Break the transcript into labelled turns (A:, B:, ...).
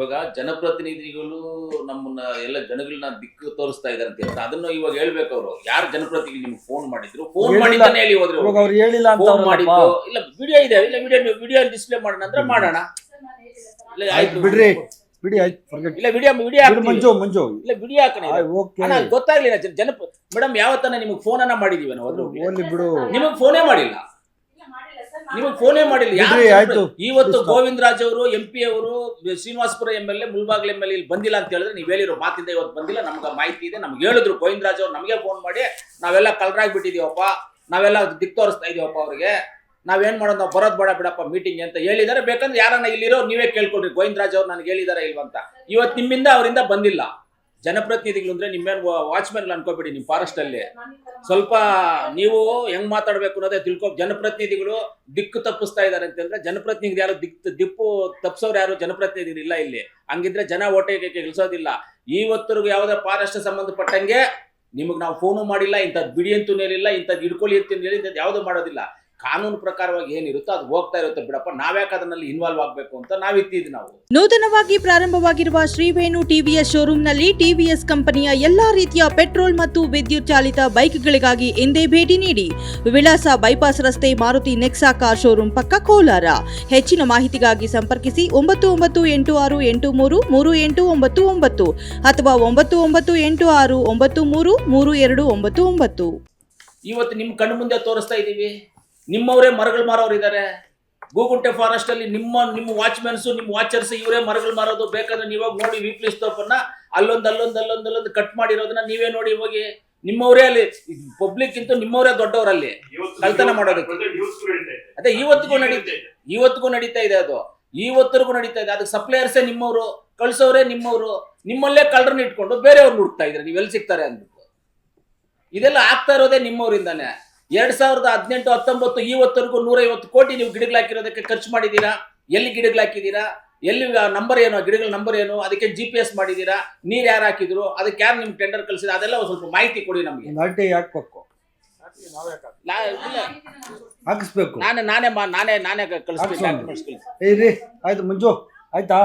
A: ಇವಾಗ ಜನಪ್ರತಿನಿಧಿಗಳು ನಮ್ಮನ್ನ ಎಲ್ಲ ಜನಗಳನ್ನ ದಿಕ್ಕು ತೋರಿಸ್ತಾ ಇದಾರೆ ಅಂತ ಹೇಳ್ತಾರೆ. ಅದನ್ನು ಇವಾಗ ಹೇಳ್ಬೇಕು ಅವರು. ಯಾರು ಜನಪ್ರತಿನಿಧಿ ನಿಮ್ಗೆ ಫೋನ್ ಮಾಡಿದ್ರು? ಫೋನ್
B: ಹೇಳಿಲ್ಲ.
A: ಮಾಡಿದ್ದಾನೆ ಹೇಳಿ ಹೋದ್ರೆ
B: ಇವಾಗ ಅವ್ರು ಹೇಳಿಲ್ಲ ಅಂತ
A: ಫೋನ್
B: ಅವ್ರಲ್ಲಪ್ಪ.
A: ಇಲ್ಲ ವಿಡಿಯೋ ಇದೆ. ಇಲ್ಲ ವಿಡಿಯೋ ವಿಡಿಯೋ ಡಿಸ್ಪ್ಲೇ ಮಾಡೋಣ ಅಂದ್ರೆ ಮಾಡೋಣ. ಇಲ್ಲ
B: ಆಯ್ತು
A: ಆಯ್ತು.
B: ಬಿಡ್ರಿ. ಬಿಡಿ ಆಯ್ತು forget.
A: ಇಲ್ಲ ವಿಡಿಯೋ ವಿಡಿಯೋ
B: ಬಿಡು ಮಂಜು ಮಂಜು.
A: ಇಲ್ಲ ವಿಡಿಯೋ ಹಾಕೋಣ
B: ಓಕೆ
A: ಗೊತ್ತಾಗ್ಲಿಲ್ಲ. ಜನ- ಮೇಡಮ್ ಯಾವತ್ತನ ನಿಮ್ಗೆ ಫೋನ್ ಅನ್ನ ಮಾಡಿದೀವಿ ನಾವು?
B: ಬಿಡು.
A: ನಿಮಗೆ ಫೋನೇ ಮಾಡಿಲ್ಲ. ನಿಮಗೆ ಫೋನೇ ಮಾಡಿಲ್ಲ. ಇವತ್ತು
B: ಗೋವಿಂದರಾಜ್
A: ಗೋವಿಂದ ರಾಜ್ ಅವರು ಎಂ ಪಿ ಅವರು Srinivaspur M L A Mulbagal M L ಇಲ್ಲಿ ಬಂದಿಲ್ಲ ಅಂತ ಹೇಳಿದ್ರೆ ನೀವು ಹೇಳಿರೋ ಮಾತಿಂದ ಇವತ್ತು ಬಂದಿಲ್ಲ. ನಮ್ಗೆ ಮಾಹಿತಿ ಇದೆ. ನಮ್ಗೆ ಹೇಳಿದ್ರು ಗೋವಿಂದ ರಾಜ್ ಅವ್ರು ನಮಗೆ ಫೋನ್ ಮಾಡಿ ನಾವೆಲ್ಲ ಕಲ್ರಾಗಿ ಬಿಟ್ಟಿದೀವಪ್ಪ ನಾವೆಲ್ಲ ದಿಕ್ ತೋರಿಸ್ತಾ ಇದೀವಪ್ಪ ಅವ್ರಿಗೆ. ನಾವೇನ್ ಮಾಡೋದು? ನಾವು ಬರೋದ್ ಬೇಡ ಬಿಡಪ್ಪ ಮೀಟಿಂಗ್ ಅಂತ ಹೇಳಿದಾರೆ ಬೇಕಂದ್ರೆ ಯಾರನ್ನ ಇಲ್ಲಿರೋ ನೀವೇ ಕೇಳ್ಕೊಡ್ರಿ ಗೋವಿಂದರಾಜ್ ಅವ್ರು ನನಗೆ ಹೇಳಿದಾರೆ ಇಲ್ವಂತ. ಇವತ್ತು ನಿಮ್ಮಿಂದ ಅವರಿಂದ ಬಂದಿಲ್ಲ. ಜನಪ್ರತಿನಿಧಿಗಳು ಅಂದ್ರೆ ನಿಮ್ಮೇನು ವಾಚ್ಮೆನ್ ಅನ್ಕೋಬೇಡಿ ನಿಮ್ಮ ಫಾರೆಸ್ಟ್ ಅಲ್ಲಿ. ಸ್ವಲ್ಪ ನೀವು ಹೆಂಗ್ ಮಾತಾಡ್ಬೇಕು ಅನ್ನೋದೇ ತಿಳ್ಕೊ ಜನಪ್ರತಿನಿಧಿಗಳು ದಿಕ್ಕು ತಪ್ಪಿಸ್ತಾ ಇದಾರೆ ಅಂತಂದ್ರೆ ಹೇಳಿದ್ರೆ ಜನಪ್ರತಿನಿಧಿ ಯಾರು ದಿಕ್ ದಿಪ್ಪು ತಪ್ಪಿಸೋರು ಯಾರು ಜನಪ್ರತಿನಿಧಿಗಳು ಇಲ್ಲ ಇಲ್ಲಿ. ಹಂಗಿದ್ರೆ ಜನ ಓಟೆಗೆ ಗೆಲ್ಸೋದಿಲ್ಲ. ಇವತ್ತರೆಗೂ ಯಾವುದೇ ಫಾರೆಸ್ಟ್ ಸಂಬಂಧಪಟ್ಟಂಗೆ ನಿಮಗೆ ನಾವು ಫೋನು ಮಾಡಿಲ್ಲ ಇಂಥದ್ದು ಬಿಡಿ ಅಂತೂ ಹೇಳಿಲ್ಲ ಇಂಥದ್ದು ಹಿಡ್ಕೊಳ್ಳಿ ಅಂತ ಹೇಳಿ ಇಂಥದ್ದು ಯಾವುದು ಮಾಡೋದಿಲ್ಲ. ಕಾನೂನು ಪ್ರಕಾರವಾಗಿ ಏನಿರುತ್ತೋ ಅದು ಹೋಗ್ತಾ ಇರುತ್ತೆ ಬಿಡಪ್ಪ. ನಾವ್ಯಾಕೆ ಅದನ್ನಲ್ಲಿ ಇನ್ವಾಲ್ವ್ ಆಗಬೇಕು ಅಂತ ನಾವಿತ್ತಿದ್ವಿ ನಾವು.
C: ನೂತನವಾಗಿ ಪ್ರಾರಂಭವಾಗಿರುವ ಶ್ರೀವೇಣು ಟಿವಿಎಸ್ ಶೋರೂಮ್ನಲ್ಲಿ ಟಿವಿಎಸ್ ಕಂಪನಿಯ ಎಲ್ಲಾ ರೀತಿಯ ಪೆಟ್ರೋಲ್ ಮತ್ತು ವಿದ್ಯುತ್ ಚಾಲಿತ ಬೈಕ್ಗಳಿಗಾಗಿ ಎಂದೇ ಭೇಟಿ ನೀಡಿ. ವಿಳಾಸ ಬೈಪಾಸ್ ರಸ್ತೆ ಮಾರುತಿ ನೆಕ್ಸಾ ಕಾರ್ ಶೋರೂಮ್ ಪಕ್ಕ ಕೋಲಾರ. ಹೆಚ್ಚಿನ ಮಾಹಿತಿಗಾಗಿ ಸಂಪರ್ಕಿಸಿ ಒಂಬತ್ತು ಒಂಬತ್ತು ಎಂಟು ಆರು ಎಂಟು ಮೂರು ಮೂರು ಎಂಟು ಒಂಬತ್ತು ಒಂಬತ್ತು ಅಥವಾ ಒಂಬತ್ತು ಒಂಬತ್ತು ಎಂಟು ಆರು ಒಂಬತ್ತು ಮೂರು ಮೂರು ಎರಡು ಒಂಬತ್ತು ಒಂಬತ್ತು.
A: ಇವತ್ತು ನಿಮ್ಮ ಕಣ್ಣು ಮುಂದೆ ತೋರಿಸ್ತಾ ಇದ್ದೀವಿ ನಿಮ್ಮವರೇ ಮರಗಳು ಮಾರೋರು ಇದ್ದಾರೆ ಗೂಗುಂಟೆ ಫಾರೆಸ್ಟ್ ಅಲ್ಲಿ ನಿಮ್ಮ ನಿಮ್ಮ ವಾಚ್ಮೆನ್ಸ್ ನಿಮ್ಮ ವಾಚರ್ಸ್ ಇವರೇ ಮರಗಳು ಮಾರೋದು ಬೇಕಾದ್ರೆ ನೀವಾಗ ನೋಡಿ ವೀಕ್ಲಿ ಸ್ಟೋಪನ್ನ ಅಲ್ಲೊಂದು ಅಲ್ಲೊಂದು ಅಲ್ಲೊಂದು ಅಲ್ಲೊಂದು ಕಟ್ ಮಾಡಿರೋದನ್ನ ನೀವೇ ನೋಡಿ ಹೋಗಿ. ನಿಮ್ಮವರೇ ಅಲ್ಲಿ ಪಬ್ಲಿಕ್ ಇಂತ ನಿಮ್ಮವರೇ ದೊಡ್ಡವರಲ್ಲಿ ಕಳ್ತನ ಮಾಡೋದಕ್ಕೆ. ಅದೇ ಇವತ್ತಿಗೂ ನಡೀತಿದೆ ಇವತ್ತಿಗೂ ನಡೀತಾ ಇದೆ ಅದು. ಇವತ್ತರೆಗೂ ನಡೀತಾ ಇದೆ. ಅದಕ್ಕೆ ಸಪ್ಲೈಯರ್ಸೇ ನಿಮ್ಮವರು ಕಳ್ಸೋರೇ ನಿಮ್ಮವರು. ನಿಮ್ಮಲ್ಲೇ ಕಳ್ಳರನ್ನ ಇಟ್ಕೊಂಡು ಬೇರೆಯವ್ರು ಹುಡುಕ್ತಾ ಇದ್ರೆ ನೀವು ಎಲ್ಲಿ ಸಿಗ್ತಾರೆ ಅಂದ್ಬಿಟ್ಟು. ಇದೆಲ್ಲ ಆಗ್ತಾ ಇರೋದೇ ನಿಮ್ಮವರಿಂದಾನೆ. ಎರಡ್ ಸಾವಿರದ ಹದಿನೆಂಟು ಹತ್ತೊಂಬತ್ತು ಇವತ್ತರೆಗೂ ನೂರೈವತ್ತು ಕೋಟಿ ನೀವು ಗಿಡಗಳು ಹಾಕಿರೋದಕ್ಕೆ ಖರ್ಚು ಮಾಡಿದ್ದೀರಾ? ಎಲ್ಲಿ ಗಿಡಗಳು ಹಾಕಿದ್ದೀರಾ? ಎಲ್ಲಿ ನಂಬರ್ ಏನು ಗಿಡಗಳ ನಂಬರ್ ಏನು? ಅದಕ್ಕೆ ಜಿ ಪಿ ಎಸ್ ಮಾಡಿದ್ದೀರಾ? ನೀರು ಯಾರು ಹಾಕಿದ್ರು? ಅದಕ್ಕೆ ಯಾರು ನಿಮ್ಗೆ ಟೆಂಡರ್ ಕಳಿಸಿದ್ರು? ಅದೆಲ್ಲ ಒಂದು ಸ್ವಲ್ಪ ಮಾಹಿತಿ ಕೊಡಿ ನಮಗೆ.
B: ಒಂದು ಆರ್ ಟಿ ಹಾಕ್ಬೇಕು ಹಾಕಿಸ್ಬೇಕು.
A: ನಾನೇ ನಾನೇ ನಾನೇ ನಾನೇ ಕಳಿಸ್ತೀನಿ
B: ಆಯ್ತು ಮಂಜು. ಆಯ್ತಾ?